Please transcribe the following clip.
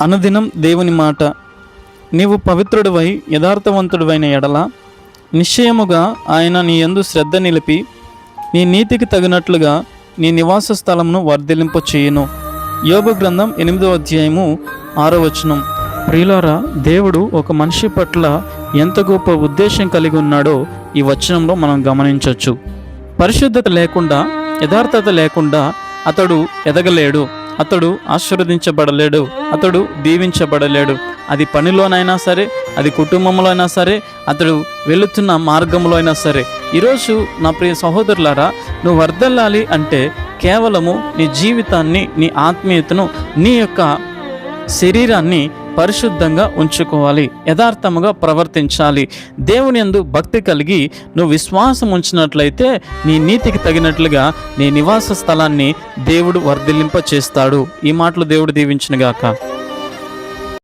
అనుదినం దేవుని మాట. నీవు పవిత్రుడివై యథార్థవంతుడివైన ఎడల. నిశ్చయముగా ఆయన నీ యందు శ్రద్ధ నిలిపి నీ నీతికి తగినట్లుగా నీ నివాస స్థలమును వర్ధిలింపు చేయును. యోగ గ్రంథం ఎనిమిదో అధ్యాయము ఆరో వచనం. ప్రియులారా దేవుడు ఒక మనిషి పట్ల ఎంత గొప్ప ఉద్దేశం కలిగి ఉన్నాడో ఈ వచనంలో మనం గమనించవచ్చు పరిశుద్ధత లేకుండా యథార్థత లేకుండా అతడు ఎదగలేడు. అతడు ఆశీర్వదించబడలేడు అతడు దీవించబడలేడు. అది పనిలోనైనా సరే అది కుటుంబంలో అయినా సరే అతడు వెళుతున్న మార్గంలో అయినా సరే. ఈరోజు నా ప్రియ సహోదరులారా నువ్వు వర్దల్లాలి అంటే కేవలము నీ జీవితాన్ని నీ ఆత్మీయతను నీ యొక్క శరీరాన్ని పరిశుద్ధంగా ఉంచుకోవాలి యథార్థముగా ప్రవర్తించాలి. దేవుని ఎందు భక్తి కలిగి నువ్వు విశ్వాసం ఉంచినట్లయితే నీ నీతికి తగినట్లుగా నీ నివాస స్థలాన్ని దేవుడు వర్ధిల్లింప చేస్తాడు ఈ మాటలు దేవుడు దీవించినగాక.